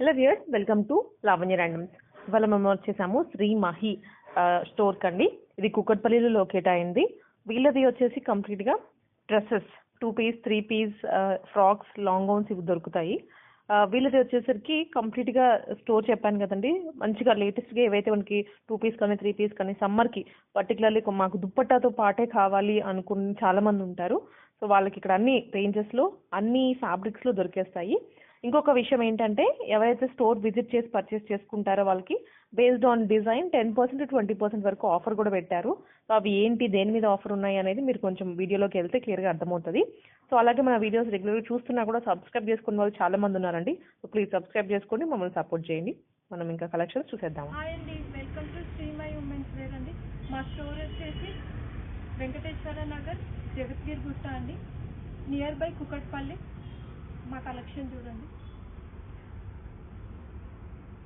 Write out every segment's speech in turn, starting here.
Hello viewers welcome to Lavanya randoms ఇవాళ మేము వచ్చేసాము శ్రీ మహి స్టోర్ కండి ఇది కుక్కట్పల్లిలో లొకేట్ అయింది. వీళ్ళది వచ్చేసి కంప్లీట్గా dresses two piece three piece frocks long gowns ఇవి దొరుకుతాయి. వీళ్ళది వచ్చేసరికి కంప్లీట్గా స్టోర్ చెప్పాను కదండి. మంచిగా లేటెస్ట్గా ఏవైతే మనకి టూ పీస్ కానీ త్రీ పీస్ కానీ సమ్మర్కి పర్టికులర్లీ మాకు దుప్పట్టాతో పాటే కావాలి అనుకుని చాలామంది ఉంటారు. సో వాళ్ళకి ఇక్కడ అన్ని రేంజెస్లో అన్ని ఫ్యాబ్రిక్స్లో దొరికేస్తాయి. ఇంకొక విషయం ఏంటంటే ఎవరైతే స్టోర్ విజిట్ చేసి పర్చేస్ చేసుకుంటారో వాళ్ళకి based on design ten percent twenty percent వరకు ఆఫర్ కూడా పెట్టారు. సో అవి ఏంటి దేని మీద ఆఫర్ ఉన్నాయి అనేది మీరు కొంచెం వీడియోలోకి వెళ్తే క్లియర్గా అర్థమవుతుంది. సో అలాగే మన వీడియోస్ రెగ్యులర్గా చూస్తున్నా కూడా సబ్స్క్రైబ్ చేసుకున్న వాళ్ళు చాలా మంది ఉన్నారండి. సో ప్లీజ్ సబ్స్క్రైబ్ చేసుకోండి మమ్మల్ని సపోర్ట్ చేయండి. మనం ఇంకా కలెక్షన్స్ చూసేద్దాం welcome to Srimai women's wear అండి. మా స్టోర్ వచ్చేసి వెంకటేశ్వర నగర్ జగత్గిరి గుట్ట అండి. Near by Kukatpally. మా కలెక్షన్ చూడండి.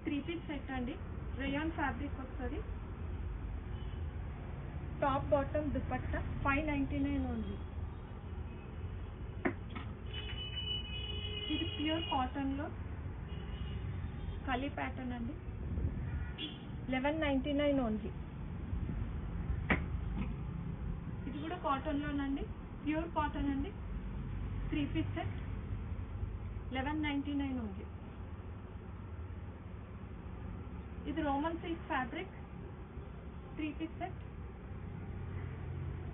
త్రీ పీస్ సెట్ అండి. రేయాన్ ఫ్యాబ్రిక్ వస్తుంది. Top bottom dupatta five ninety nine only. ఇది ప్యూర్ కాటన్లో కలీ ప్యాటర్న్ అండి. Eleven ninety nine only. ఇది కూడా కాటన్లోనండి ప్యూర్ కాటన్ అండి. Three piece set. Eleven ninety nine ఉంది. ఇది Roman silk fabric three piece set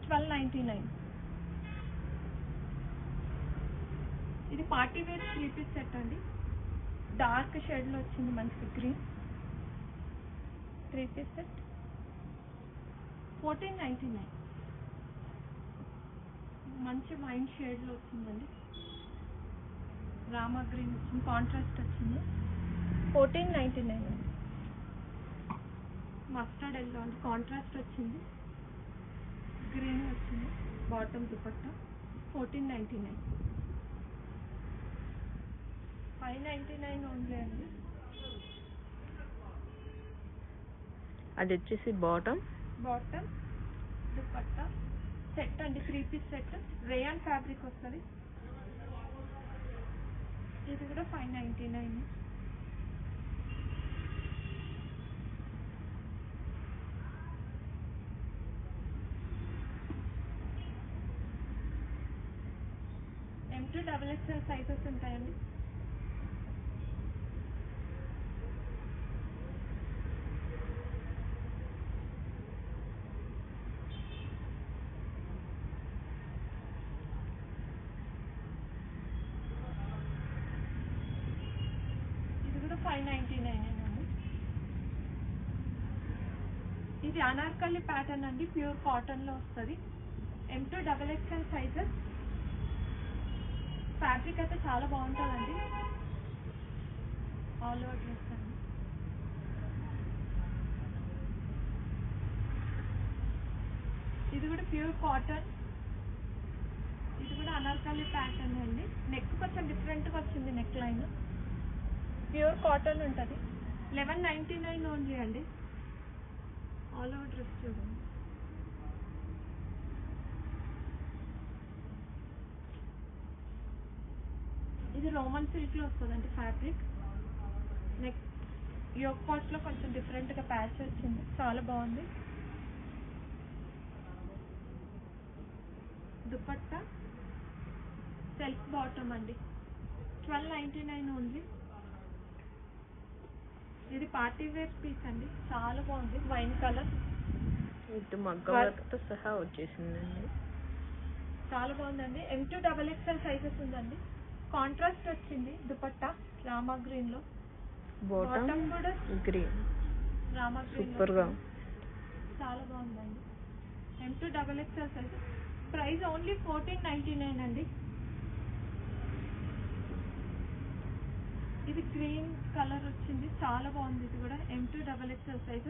twelve ninety nine. ఇది party wear three piece set అండి. డార్క్ షేడ్లో వచ్చింది మంచి green. Three piece set fourteen ninety nine. మంచి వైన్ షేడ్లో వచ్చిందండి. రామా గ్రీన్ వచ్చింది కాంట్రాస్ట్ వచ్చింది. Fourteen ninety nine mustard yellow అండి కాంట్రాస్ట్ వచ్చింది. గ్రీన్ వచ్చింది bottom dupatta. Fourteen ninety nine five ninety nine only అండి. అది వచ్చేసి బాటమ్ బాటమ్ దుపట్టా. సెట్ అండి three piece set rayon fabric వస్తుంది. ఇది కూడా five ninety nine M two double XL sizes ఉంటాయండి ఇది కూడా ఫైవ్ నైంటీ నైన్ అండి ఇది కాటన్ అండి ప్యూర్ కాటన్లో వస్తుంది. M two double XL sizes fabric అయితే చాలా బాగుంటుందండి. ఆల్ ఓవర్ డ్రెస్ అండి. ఇది కూడా ప్యూర్ కాటన్ ఇది కూడా అనార్కలి ప్యాటర్న్ అండి. నెక్ కొంచెం డిఫరెంట్గా వచ్చింది నెక్ లైన్ ప్యూర్ కాటన్ ఉంటుంది. లెవెన్ నైంటీ నైన్ ఓన్లీ అండి. ఆల్ ఓవర్ డ్రెస్ చూడండి ఇది రోమన్ సిల్క్లో వస్తుందండి ఫ్యాబ్రిక్ నెక్స్ట్ యోక్ పార్ట్స్లో కొంచెం డిఫరెంట్గా ప్యాచ్ వచ్చింది. చాలా బాగుంది. దుపట్టా సెల్ఫ్ బాటమ్ అండి. ట్వెల్వ్ నైంటీ నైన్ ఓన్లీ ఇది పార్టీ వేర్ పీస్ అండి. చాలా బాగుంది. Wine colour. ఇటు మగ్గ. వర్క్తో సహా వచ్చేసిందండి. చాలా బాగుందండి. M two double XL sizes ఉందండి. కాంట్రాస్ట్ వచ్చింది. దుపట్టా రామా గ్రీన్లో. బాటమ్ కూడా గ్రీన్ రామా గ్రీన్ సూపర్గా చాలా బాగుందండి. M two double XL size price only fourteen ninety nine అండి. ఇది గ్రీన్ కలర్ వచ్చింది. చాలా బాగుంది. ఇది కూడా M two double XL size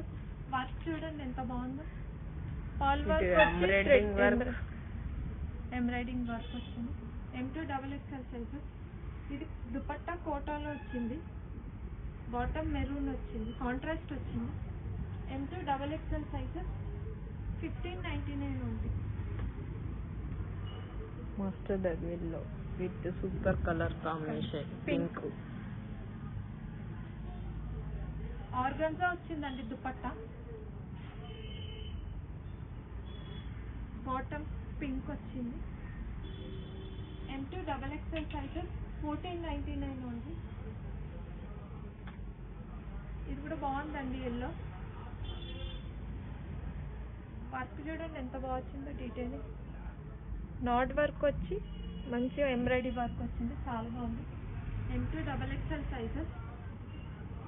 work చూడండి ఎంత బాగుందో. పాల్ వర్క్ ఎంబ్రాయిడింగ్ వర్క్ వచ్చింది. M two double XL size ఇది దుపట్టా కోటాలో వచ్చింది. బాటమ్ మెరూన్ వచ్చింది. కాంట్రాస్ట్ వచ్చింది. M two double XL size fifteen ninety nine ఉంది. Mustard yellow with super colour combination pink organza వచ్చిందండి దుపట్టా. బాటమ్ పింక్ వచ్చింది. M two double XL sizes fourteen ninety nine ఉంది ఇది కూడా బాగుందండి ఎల్లో వర్క్ చూడండి ఎంత బాగా వచ్చిందో డీటెయిలింగ్ నాట్ వర్క్ వచ్చి మంచిగా ఎంబ్రాయిడరీ వర్క్ వచ్చింది చాలా బాగుంది. M two double XL sizes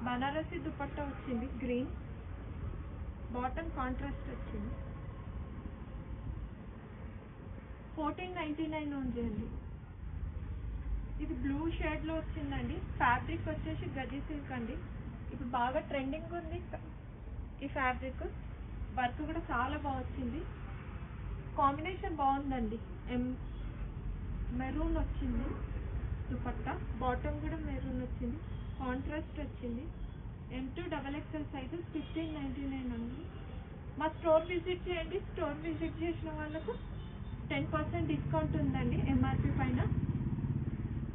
Banarasi dupatta వచ్చింది గ్రీన్. బాటమ్ కాంట్రాస్ట్ వచ్చింది. ఫోర్టీన్ నైంటీ నైన్ ఉంది అండి. ఇది బ్లూ షేడ్లో వచ్చిందండి. ఫ్యాబ్రిక్ వచ్చేసి గజీ సిల్క్ అండి. ఇప్పుడు బాగా ట్రెండింగ్ ఉంది ఈ ఫ్యాబ్రిక్ వర్క్ కూడా చాలా బాగా వచ్చింది. కాంబినేషన్ బాగుందండి. ఎం మెరూన్ వచ్చింది దుపట్టా. బాటమ్ కూడా మెరూన్ వచ్చింది. కాంట్రాస్ట్ వచ్చింది. M two double XL sizes fifteen ninety nine ఉంది మా స్టోర్ విజిట్ చేయండి. స్టోర్ విజిట్ చేసిన వాళ్ళకు టెన్ పర్సెంట్ డిస్కౌంట్ ఉందండి ఎంఆర్పి పైన.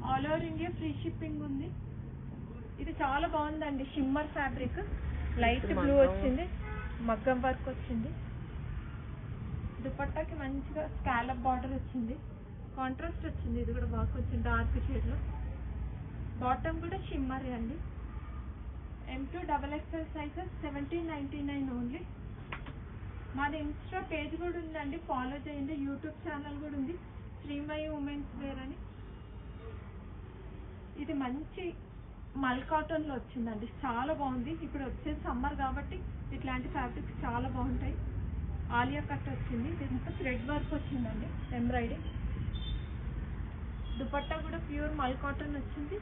All over India free shipping ఉంది. ఇది చాలా బాగుందండి. Shimmer fabric light blue. వచ్చింది. మగ్గం వర్క్ వచ్చింది. దుపట్టాకి మంచిగా స్కాలప్ బార్డర్ వచ్చింది. కాంట్రాస్ట్ వచ్చింది. ఇది కూడా బాగా కొంచెం డార్క్ షేడ్లో బాటమ్ కూడా షిమ్మరే అండి. M two double XL sizes seventeen ninety nine only మాది ఇన్స్టా పేజ్ కూడా ఉందండి. ఫాలో చేయండి. యూట్యూబ్ ఛానల్ కూడా ఉంది. శ్రీమయి ఉమెన్స్ వేర్ అని. ఇది మంచి మల్ కాటన్లో వచ్చిందండి. చాలా బాగుంది. ఇప్పుడు వచ్చేది సమ్మర్ కాబట్టి ఇట్లాంటి ఫ్యాబ్రిక్స్ చాలా బాగుంటాయి. ఆలియా కట్ వచ్చింది. దీంతో థ్రెడ్ వర్క్ వచ్చిందండి. ఎంబ్రాయిడరీ దుపట్టా కూడా ప్యూర్ మల్ కాటన్ వచ్చింది.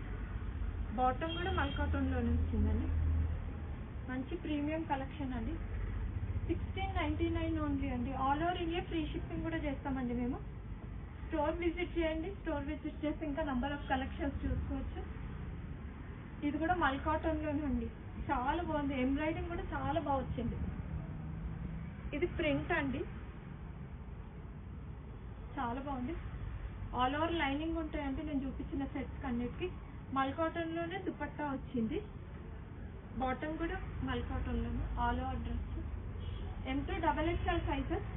బాటమ్ కూడా మల్కాటన్లోనే వచ్చిందండి. మంచి ప్రీమియం కలెక్షన్ అండి. సిక్స్టీన్ నైంటీ నైన్ ఓన్లీ అండి. All over India free shipping కూడా చేస్తామండి మేము. స్టోర్ విజిట్ చేయండి. స్టోర్ విజిట్ చేసి ఇంకా నంబర్ ఆఫ్ కలెక్షన్స్ చూసుకోవచ్చు. ఇది కూడా మల్ కాటన్లోనే అండి. చాలా బాగుంది. ఎంబ్రాయిడింగ్ కూడా చాలా బాగా వచ్చింది. ఇది ప్రింట్ అండి. చాలా బాగుంది. ఆల్ ఓవర్ లైనింగ్ ఉంటాయండి. నేను చూపించిన సెట్స్ అన్నిటికీ. మల్ కాటన్లోనే దుపట్టా వచ్చింది. బాటమ్ కూడా mul కాటన్లోనే all over dress. M two double XL sizes.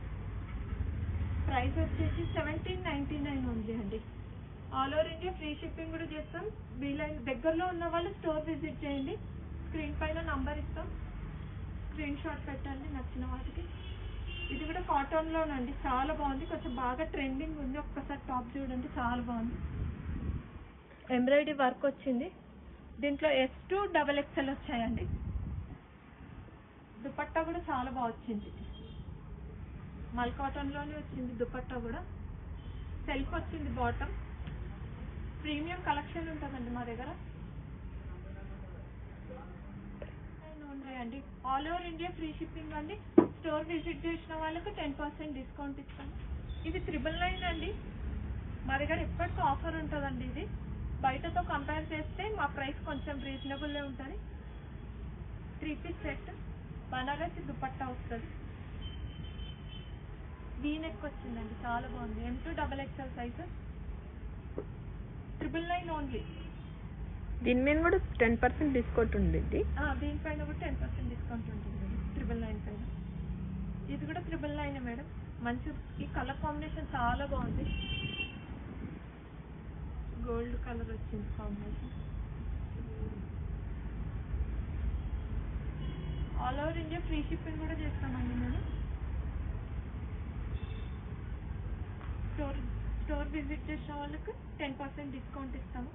Price వచ్చేసి సెవెంటీన్ నైంటీ నైన్ ఉంది అండి. All over India free shipping కూడా చేస్తాం. వీలైన దగ్గరలో ఉన్న వాళ్ళు స్టోర్ విజిట్ చేయండి. స్క్రీన్ పైన నంబర్ ఇస్తాం. స్క్రీన్ షాట్ పెట్టండి నచ్చిన వాటికి ఇది కూడా కాటన్లోనండి. చాలా బాగుంది. కొంచెం బాగా ట్రెండింగ్ ఉంది. ఒక్కసారి టాప్ చూడండి. చాలా బాగుంది. ఎంబ్రాయిడరీ వర్క్ వచ్చింది. దీంట్లో ఎస్ టూ డబల్ ఎక్స్ఎల్ వచ్చాయండి. దుపట్టా కూడా చాలా బాగా వచ్చింది. మల్ కాటన్లోనే వచ్చింది దుపట్టా కూడా. సెల్ఫ్ వచ్చింది బాటమ్ ప్రీమియం కలెక్షన్ ఉంటుందండి మా దగ్గర. ఉన్నాయండి all over India free shipping అండి. స్టోర్ విజిట్ చేసిన వాళ్ళకి టెన్ పర్సెంట్ డిస్కౌంట్ ఇస్తాము ఇది త్రిబుల్ నైన్ అండి. మా దగ్గర ఎప్పటికీ ఆఫర్ ఉంటుందండి ఇది. బయటతో కంపేర్ చేస్తే మా ప్రైస్ కొంచెం రీజనబుల్లే ఉంటుంది. Three piece set Banarasi dupatta వస్తుంది. వీ నెక్ వచ్చిందండి చాలా బాగుంది. M two double XL sizes triple nine only దీని మీద కూడా టెన్ పర్సెంట్ డిస్కౌంట్ ఉండిద్ది. దీనిపైన కూడా టెన్ పర్సెంట్ డిస్కౌంట్ ఉంటుంది ట్రిపుల్ నైన్ పైన. ఇది కూడా ట్రిపుల్ నైన్ మేడం. మంచి ఈ కలర్ కాంబినేషన్ చాలా బాగుంది. గోల్డ్ కలర్ వచ్చింది combination all over India free shipping కూడా చేస్తామండి మేము. స్టోర్ స్టోర్ విజిట్ చేసిన వాళ్ళకి టెన్ పర్సెంట్ డిస్కౌంట్ ఇస్తాము.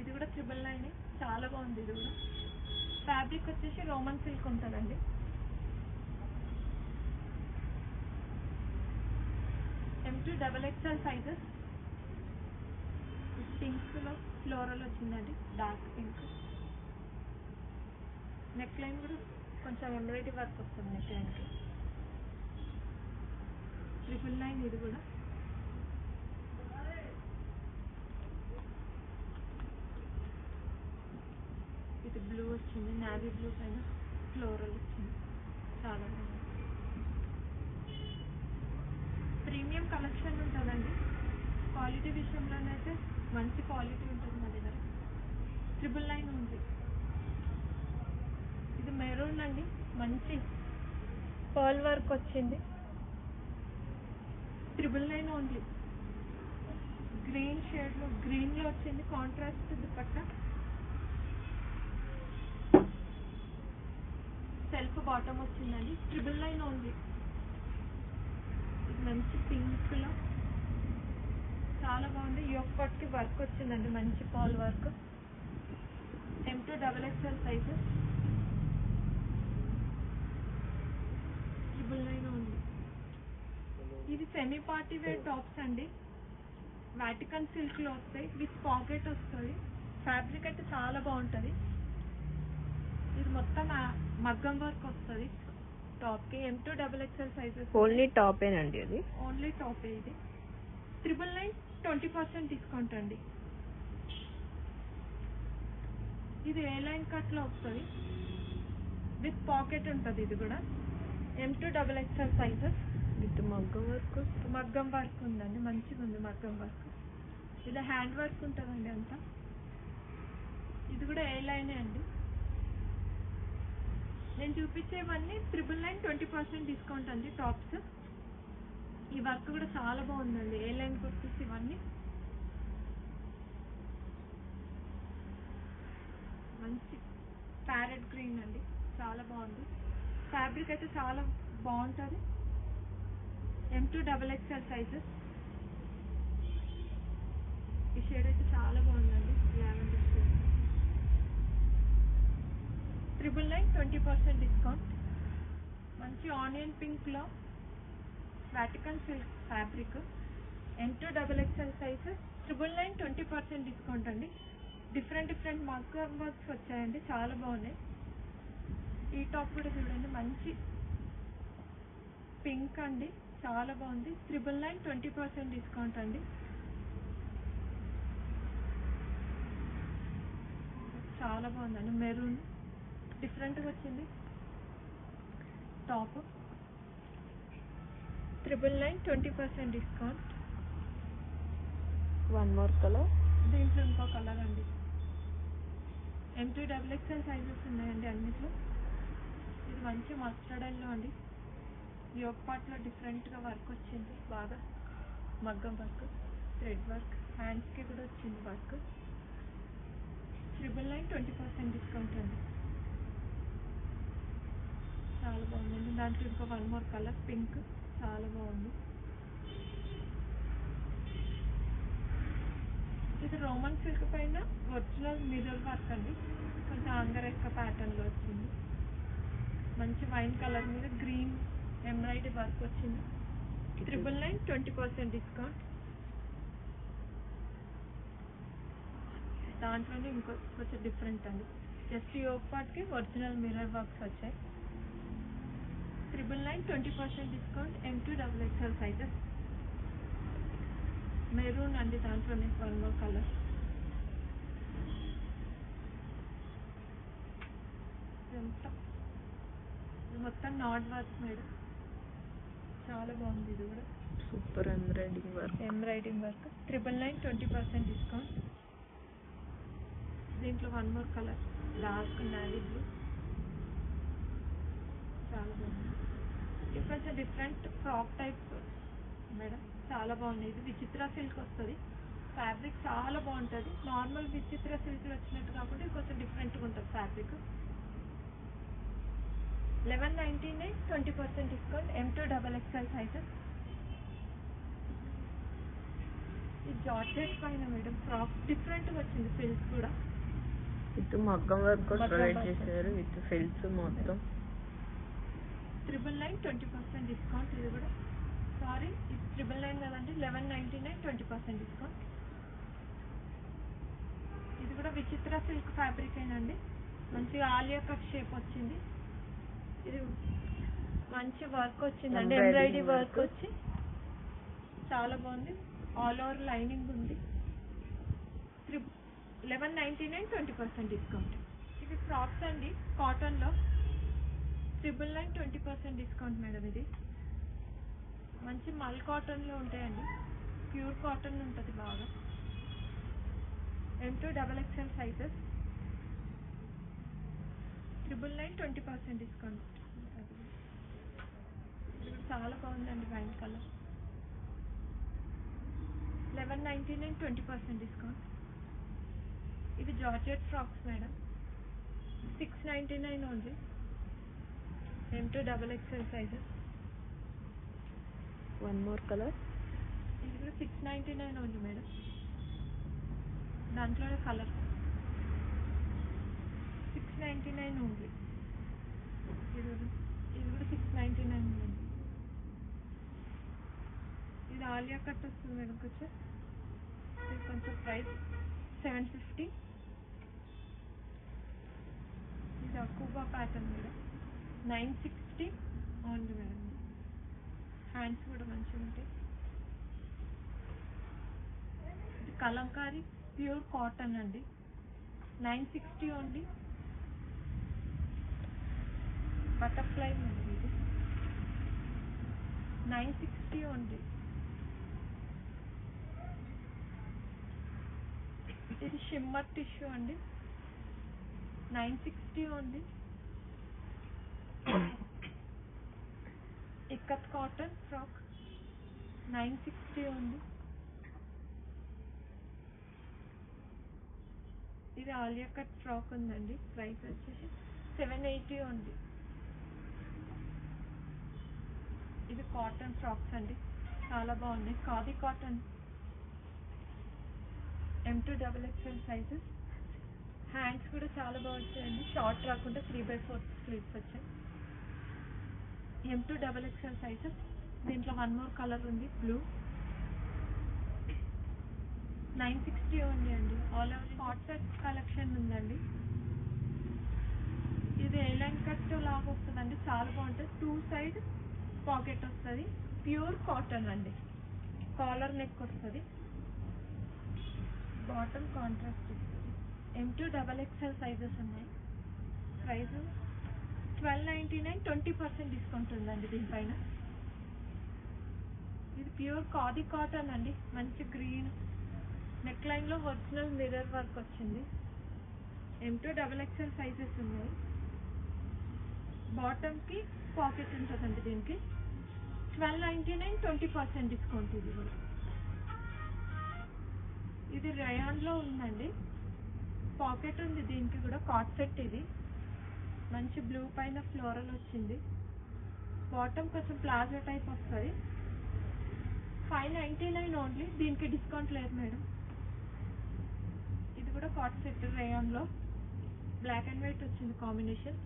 ఇది కూడా ట్రిపుల్ నైన్ చాలా బాగుంది ఇది కూడా. ఫ్యాబ్రిక్ వచ్చేసి రోమన్ సిల్క్ ఉంటుందండి. M two double XL sizes పింక్లో floral వచ్చిందండి డార్క్ పింక్. నెక్ లైన్ కూడా కొంచెం ఎంబ్రాయిడరీ వర్క్ వస్తుంది నెక్ లైన్కి ట్రిపుల్ నైన్ ఇది కూడా. ఇది బ్లూ వచ్చింది నావీ బ్లూ పైన ఫ్లోరల్ వచ్చింది. చాలా బాగుంది. ప్రీమియం కలెక్షన్ ఉంటుందండి. క్వాలిటీ విషయంలోనైతే మంచి క్వాలిటీ ఉంటుంది మా దగ్గర. ట్రిపుల్ నైన్ ఉంది. ఇది మెరూన్ అండి. మంచి పర్ల్ వర్క్ వచ్చింది. ట్రిపుల్ నైన్ ఓన్లీ గ్రీన్ షేడ్లో గ్రీన్లో వచ్చింది. కాంట్రాస్ట్ దుపట్ట. సెల్ఫ్ బాటమ్ వచ్చిందండి. ట్రిపుల్ నైన్ ఓన్లీ మంచి పింక్లో చాలా బాగుంది. యోక్ పట్కి వర్క్ వచ్చిందండి. మంచి Paul work M two double XL size triple nine only ఇది సెమీ పార్టీ వేర్ టాప్స్ అండి. వాటికన్ సిల్క్లో వస్తాయి. విత్ పాకెట్ వస్తుంది ఫ్యాబ్రిక్ అయితే చాలా బాగుంటుంది. ఇది మొత్తం మగ్గం వర్క్ వస్తుంది. టాప్కి M two double XL sizes only టాపేనండి అది? ఓన్లీ టాప్ ఇది. Triple nine twenty percent discount అండి. ఇది ఏ లైన్ కట్లో వస్తుంది? విత్ పాకెట్ ఉంటుంది ఇది కూడా. M two double XL sizes with maggam work maggam work ఉందండి. మంచిగా ఉంది మగ్గం వర్క్. ఇది హ్యాండ్ వర్క్ ఉంటుందండి అంతా. ఇది కూడా ఏ లైనే అండి. నేను చూపించేవన్నీ triple nine twenty percent discount అండి టాప్స్. ఈ వర్క్ కూడా చాలా బాగుందండి. ఏ లైన్ కుర్తీస్ ఇవన్నీ? మంచి ప్యారెట్ గ్రీన్ అండి. చాలా బాగుంది. ఫ్యాబ్రిక్ అయితే చాలా బాగుంటుంది. M two double XL sizes ఈ షేడ్ అయితే చాలా బాగుందండి. Lavender shade. Triple nine twenty percent discount మంచి onion పింక్లో Vatican silk fabric N two double XL sizes triple nine twenty percent discount అండి. డిఫరెంట్ డిఫరెంట్ మగ్గ వర్క్స్ వచ్చాయండి. చాలా బాగున్నాయి. ఈ టాప్ కూడా చూడండి మంచి పింక్ అండి. చాలా బాగుంది. Triple nine twenty percent discount అండి. చాలా బాగుందండి. మెరూన్ డిఫరెంట్గా వచ్చింది. Top triple nine twenty percent discount one more colour దీంట్లో ఇంకో కలర్ అండి. ఎంటూ డబుల్ ఎక్స్ఎల్ సైజెస్ ఉన్నాయండి అన్నిట్లో. ఇది మంచి మస్టర్డ్ ఎల్లో అండి. యోగ్ పార్ట్లో డిఫరెంట్గా వర్క్ వచ్చింది. బాగా మగ్గం వర్క్ థ్రెడ్ వర్క్ హ్యాండ్స్కి కూడా వచ్చింది work triple nine twenty percent discount అండి. చాలా బాగుందండి. దాంట్లో ఇంకో వన్ మోర్ కలర్ పింక్ చాలా బాగుంది. ఇది రోమన్ సిల్క్ పైన ఒరిజినల్ మిర్రర్ వర్క్ అండి. కొంచెం అంగరెక్క ప్యాటర్న్లో వచ్చింది. మంచి వైన్ కలర్ మీద గ్రీన్ ఎంబ్రాయిడరీ వర్క్ వచ్చింది. Triple nine twenty percent discount దాంట్లోనే ఇంకో కొంచెం డిఫరెంట్ అండి. జస్ట్ ఈ పార్ట్కి ఒరిజినల్ మిర్రర్ వర్క్స్ వచ్చాయి. Triple nine twenty percent discount M two double XL sizes maroon అండి దాంట్లోనే వన్ మోర్ కలర్ ఇదంతా ఇది మొత్తం నాట్ వర్క్ మేడం. చాలా బాగుంది ఇది కూడా. Super embroidering work. Embroidering work. Triple nine twenty percent discount దీంట్లో one more colour dark navy blue ఇది కొంచెం డిఫరెంట్ ఫ్రాక్ టైప్ మేడం చాలా బాగుంది. ఇది విచిత్ర సిల్క్ వస్తుంది. ఫ్యాబ్రిక్ చాలా బాగుంటుంది. నార్మల్ విచిత్ర సిల్క్ వచ్చినట్టు కాకుండా ఇది కొంచెం డిఫరెంట్గా ఉంటుంది fabric eleven ninety nine twenty percent discount M to double XL sizes ఈ జార్జెట్ పైన మేడం ఫ్రాక్ డిఫరెంట్గా వచ్చింది ఫిల్స్ కూడా. విత్ మగ్గం వర్క్ ప్రొవైడ్. చేశారు. విత్ ఫిల్స్ మొత్తం. Triple nine twenty percent discount ఇది కూడా. సారీ ఇది ట్రిపుల్ నైన్ కదండి eleven ninety nine twenty percent discount ఇది కూడా విచిత్ర సిల్క్ ఫ్యాబ్రిక్ ఏనండి. మంచిగా ఆలియా కట్ షేప్ వచ్చింది. ఇది మంచి వర్క్ వచ్చిందండి ఎంబ్రాయిడరీ వర్క్. వచ్చి. చాలా బాగుంది. ఆల్ ఓవర్ లైనింగ్ ఉంది. Eleven ninety nine twenty percent discount ఇవి ఫ్రాక్స్ అండి కాటన్లో triple nine twenty percent discount madam ఇది. మంచి మల్ కాటన్లో ఉంటాయండి. ప్యూర్ కాటన్ ఉంటుంది బాగా. M to double XL sizes triple nine twenty percent discount చాలా బాగుందండి wine colour eleven ninety nine twenty percent discount ఇది georgette frocks madam six ninety nine only M to double XL sizes one more colour ఇది కూడా six ninety nine only madam దాంట్లోనే colour six ninety nine only ఇది ఇది కూడా six ninety nine only ఇది Alia cut వస్తుంది madam కొంచెం. ఇది కొంచెం ప్రైస్ సెవెన్ ఫిఫ్టీ ఇది అక్కుబా ప్యాటర్న్ మేడం నైన్ సిక్స్టీ అవును మేడం. హ్యాండ్స్ కూడా మంచిగా ఉంటాయి. ఇది కలంకారీ ప్యూర్ కాటన్ అండి. నైన్ సిక్స్టీ అండి బటర్ఫ్లై అండి ఇది. నైన్ సిక్స్టీ అండి ఇది షిమ్మర్ టిష్యూ అండి. Nine sixty only ikat cotton frock. Nine sixty ఉంది. ఇది ఆలియా కట్ ఫ్రాక్ ఉందండి. ప్రైస్ వచ్చేసి సెవెన్ ఎయిటీ ఉంది. ఇది కాటన్ ఫ్రాక్స్ అండి. చాలా బాగున్నాయి. Khadi cotton. M to double XL sizes hands కూడా చాలా బాగా వచ్చాయండి. షార్ట్ రాకుండా త్రీ బై ఫోర్ స్లీవ్స్ వచ్చాయి. M to double XL sizes దీంట్లో వన్ మోర్ కలర్ ఉంది బ్లూ నైన్ సిక్స్టీ ఉంది అండి. All over hot set collection ఉందండి. ఇది ఎయిలైన్ కట్ లాగా వస్తుందండి. చాలా బాగుంటుంది. టూ సైడ్ పాకెట్ వస్తుంది. ప్యూర్ కాటన్ అండి. కాలర్ నెక్ వస్తుంది. Bottom contrast M to double XL sizes ఉన్నాయి. Price twelve ninety nine twenty percent discount ఉందండి దీనిపైన. ఇది ప్యూర్ కాది కాటన్ అండి. మంచి గ్రీన్ నెక్ లైన్లో ఒరిజినల్ మిర్రర్ వర్క్ వచ్చింది. M to double XL sizes ఉన్నాయి. బాటమ్కి పాకెట్ ఉంటుందండి దీనికి. Twelve ninety nine twenty percent discount ఇది కూడా. ఇది రయాన్లో ఉందండి. పాకెట్ ఉంది దీనికి కూడా కాట్ సెట్ ఇది. మంచి బ్లూ పైన ఫ్లోరల్ వచ్చింది. బాటమ్ కొంచెం ప్లాజో టైప్ వస్తుంది. ఫైవ్ నైంటీ నైన్ ఓన్లీ దీనికి డిస్కౌంట్ లేదు మేడం. ఇది కూడా కాట్ సెట్ రేయాన్లో బ్లాక్ అండ్ వైట్ వచ్చింది కాంబినేషన్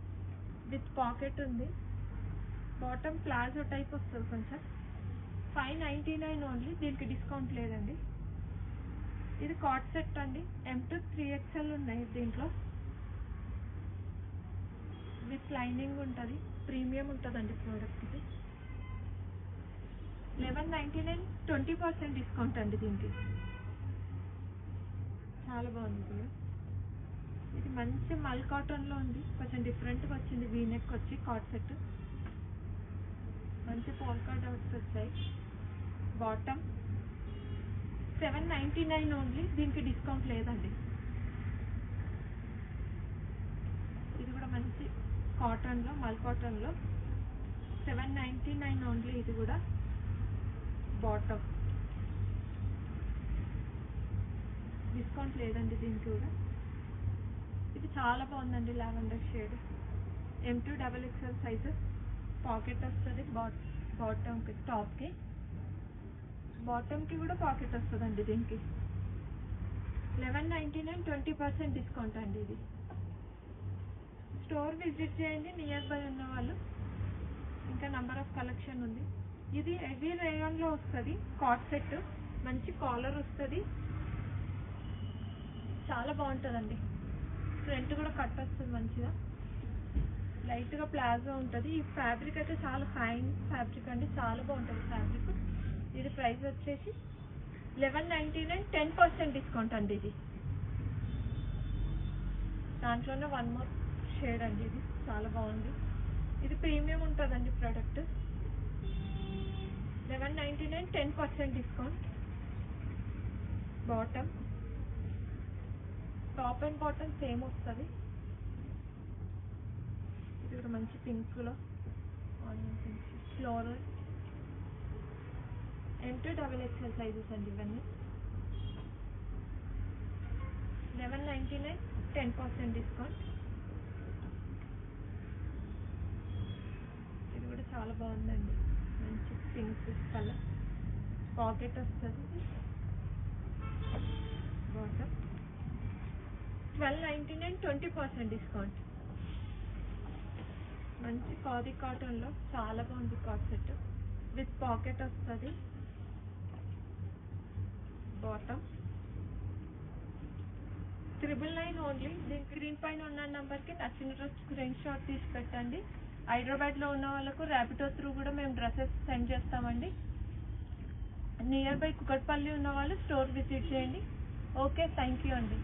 విత్ పాకెట్ ఉంది. బాటమ్ ప్లాజో టైప్ వస్తుంది కొంచెం. ఫైవ్ నైంటీ నైన్ ఓన్లీ దీనికి డిస్కౌంట్ లేదండి. ఇది కాట్ సెట్ అండి. ఎం టు త్రీ ఎక్స్ఎల్ ఉన్నాయి దీంట్లో. విత్ లైనింగ్ ఉంటుంది ప్రీమియం ఉంటుందండి ప్రోడక్ట్ ఇది eleven ninety nine twenty percent discount అండి దీనికి. చాలా బాగుంది ఇది. మంచి మల్ కాటన్లో ఉంది కొంచెం డిఫరెంట్గా వచ్చింది వీనెక్ వచ్చి కాట్ సెట్ మంచి పోల్కా డాట్స్ వచ్చాయి. Bottom seven ninety nine only దీనికి డిస్కౌంట్ లేదండి. ఇది కూడా మంచి కాటన్లో మల్ కాటన్లో సెవెన్ నైంటీ నైన్ ఓన్లీ ఇది కూడా బాటమ్ డిస్కౌంట్ లేదండి దీనికి కూడా. ఇది చాలా బాగుందండి lavender shade M to double XL sizes pocket వస్తుంది బాట్ బాటమ్కి టాప్కి బాటమ్కి కూడా పాకెట్ వస్తుందండి దీనికి. Eleven ninety nine twenty percent discount అండి ఇది. స్టోర్ విజిట్ చేయండి నియర్ బై ఉన్న వాళ్ళు. ఇంకా నంబర్ ఆఫ్ కలెక్షన్ ఉంది. ఇది హెవీ రేయాన్లో వస్తుంది కాట్ సెట్. మంచి కాలర్ వస్తుంది. చాలా బాగుంటుందండి. ఫ్రంట్ కూడా కట్ వస్తుంది మంచిగా. లైట్గా ప్లాజో ఉంటుంది. ఈ ఫ్యాబ్రిక్ అయితే చాలా ఫైన్ ఫ్యాబ్రిక్ అండి. చాలా బాగుంటుంది ఫ్యాబ్రిక్ ఇది ప్రైస్ వచ్చేసి eleven ninety nine ten percent discount అండి ఇది. దాంట్లోనే వన్ మోర్ షేడ్ అండి ఇది. చాలా బాగుంది. ఇది ప్రీమియం ఉంటుందండి product. Eleven ninety nine ten percent discount. Bottom. Top and bottom same వస్తుంది. ఇది ఇక్కడ మంచి పింక్లో onion pink floral. M to double XL sizes అండి ఇవన్నీ. Eleven ninety nine ten percent discount ఇది కూడా చాలా బాగుందండి. మంచి పింక్ కలర్. పాకెట్ వస్తుంది. Bottom twelve ninety nine twenty percent discount మంచి ఖాదీ కాటన్లో చాలా బాగుంది కాట్ సెట్ విత్ పాకెట్ వస్తుంది. బాటమ్ త్రిబుల్ నైన్ ఓన్లీ దీని స్క్రీన్ పైన ఉన్న నెంబర్కి నచ్చిన డ్రెస్ స్క్రీన్ షాట్ తీసి పెట్టండి. హైదరాబాద్లో ఉన్న వాళ్ళకు ర్యాపిడో త్రూ కూడా మేము డ్రెస్సెస్ సెండ్ చేస్తామండి. నియర్ బై కుకట్పల్లి ఉన్న వాళ్ళు స్టోర్ విజిట్ చేయండి. ఓకే థ్యాంక్ యూ అండి.